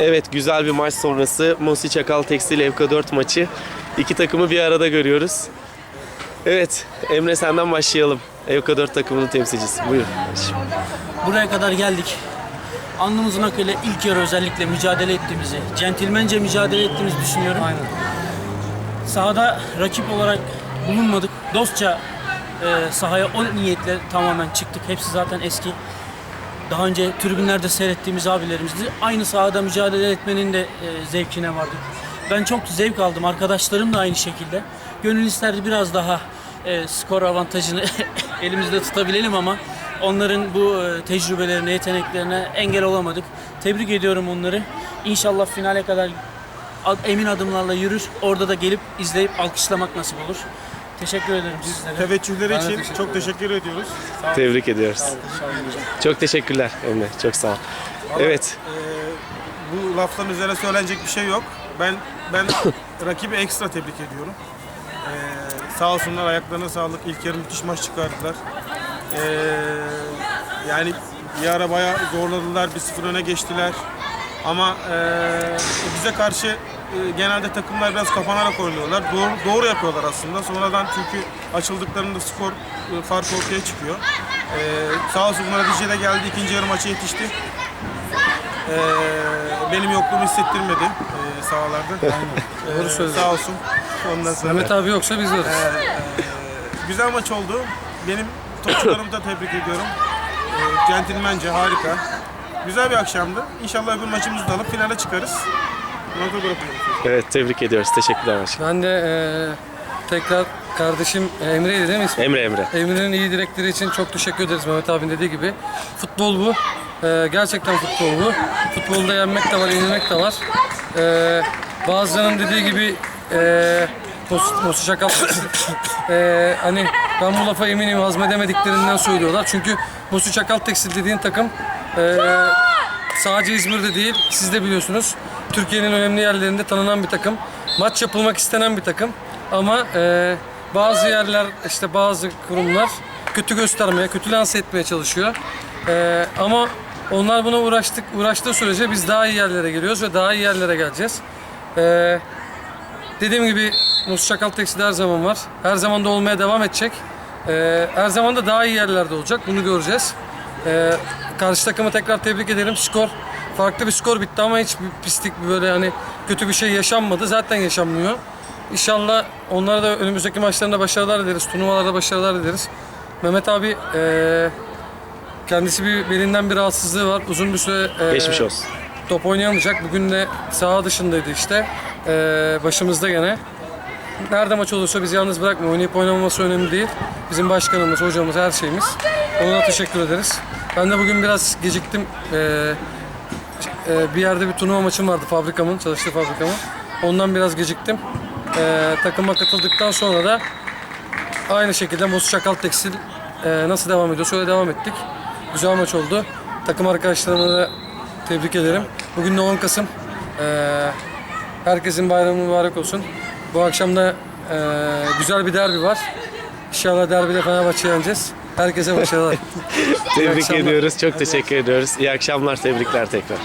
Evet güzel bir maç sonrası Mosi Çakal Tekstil Evka 4 maçı. İki takımı bir arada görüyoruz. Evet Emre senden başlayalım. Evka 4 takımının temsilcisi. Buyur. Buraya kadar geldik. Alnımızın akıyla ilk yarı özellikle mücadele ettiğimizi, centilmence mücadele ettiğimizi düşünüyorum. Aynen. Sahada rakip olarak bulunmadık. Dostça e, sahaya o niyetle tamamen çıktık. Hepsi zaten eski. Daha önce tribünlerde seyrettiğimiz abilerimizdi. Aynı sahada mücadele etmenin de e, zevkine vardık. Ben çok zevk aldım. Arkadaşlarım da aynı şekilde. Gönül isterdi biraz daha e, skor avantajını elimizde tutabilelim ama onların bu e, tecrübelerine, yeteneklerine engel olamadık. Tebrik ediyorum onları. İnşallah finale kadar ad- emin adımlarla yürür. Orada da gelip izleyip alkışlamak nasip olur. Teşekkür ederim sizlere. Teveccühleri için çok teşekkür ediyoruz. Tebrik ediyoruz. Çok teşekkürler Emre. Çok sağ ol. Evet. Bu lafların üzerine söylenecek bir şey yok. Ben ben rakibi ekstra tebrik ediyorum. Ee, sağ olsunlar ayaklarına sağlık. İlk yarı müthiş maç çıkardılar. Ee, yani bir ara bayağı zorladılar. 1-0 öne geçtiler. Ama ee, bize karşı genelde takımlar biraz kapanarak oynuyorlar. Doğru, doğru yapıyorlar aslında. Sonradan çünkü açıldıklarında skor e, farkı ortaya çıkıyor. Ee, sağ olsun Murat de geldi. ikinci yarı maça yetişti. Ee, benim yokluğumu hissettirmedi e, sahalarda. Doğru söylüyorsun. sağ olsun. Ondan sonra Mehmet abi yoksa biz varız. güzel maç oldu. Benim topçularımı da tebrik ediyorum. Ee, centilmence harika. Güzel bir akşamdı. İnşallah öbür maçımızı da alıp finale çıkarız. Evet tebrik ediyoruz. Teşekkürler başkanım. Ben de eee, tekrar kardeşim Emre'ydi değil mi ismi? Emre Emre. Emre'nin iyi dilekleri için çok teşekkür ederiz Mehmet abinin dediği gibi. Futbol bu. Eee, gerçekten futbol bu. Futbolda yenmek de var, yenilmek de var. Eee bazılarının dediği gibi Mos- Mosu Şakal eee, hani ben bu lafa eminim hazmedemediklerinden söylüyorlar. Çünkü Mosu Çakal Tekstil dediğin takım eee, sadece İzmir'de değil, siz de biliyorsunuz. Türkiye'nin önemli yerlerinde tanınan bir takım. Maç yapılmak istenen bir takım. Ama eee, bazı yerler, işte bazı kurumlar kötü göstermeye, kötü lanse etmeye çalışıyor. Eee, ama onlar buna uğraştık, uğraştığı sürece biz daha iyi yerlere geliyoruz ve daha iyi yerlere geleceğiz. Eee Dediğim gibi Musu Çakal Tekstil her zaman var. Her zaman da olmaya devam edecek. Ee, her zaman da daha iyi yerlerde olacak. Bunu göreceğiz. Ee, karşı takımı tekrar tebrik ederim. Skor farklı bir skor bitti ama hiç bir pislik böyle hani kötü bir şey yaşanmadı. Zaten yaşanmıyor. İnşallah onlara da önümüzdeki maçlarında başarılar dileriz. Turnuvalarda başarılar dileriz. Mehmet abi ee, kendisi bir belinden bir rahatsızlığı var. Uzun bir süre ee, Geçmiş olsun. top oynayamayacak. Bugün de saha dışındaydı işte. Ee, başımızda gene. Nerede maç olursa bizi yalnız bırakma. Oynayıp oynamaması önemli değil. Bizim başkanımız, hocamız, her şeyimiz. Ona teşekkür ederiz. Ben de bugün biraz geciktim. Ee, e, bir yerde bir turnuva maçım vardı fabrikamın, çalıştığı fabrikamın. Ondan biraz geciktim. Ee, takıma katıldıktan sonra da aynı şekilde Mosu Çakal Tekstil e, nasıl devam ediyor? Öyle devam ettik. Güzel maç oldu. Takım arkadaşlarımı da tebrik ederim. Bugün de 10 Kasım. Ee, herkesin bayramı mübarek olsun. Bu akşam da e, güzel bir derbi var. İnşallah derbide Fenerbahçe'yi yeneceğiz. Herkese başarılar. Tebrik ediyoruz. Çok teşekkür ediyoruz. İyi akşamlar. Tebrikler tekrar.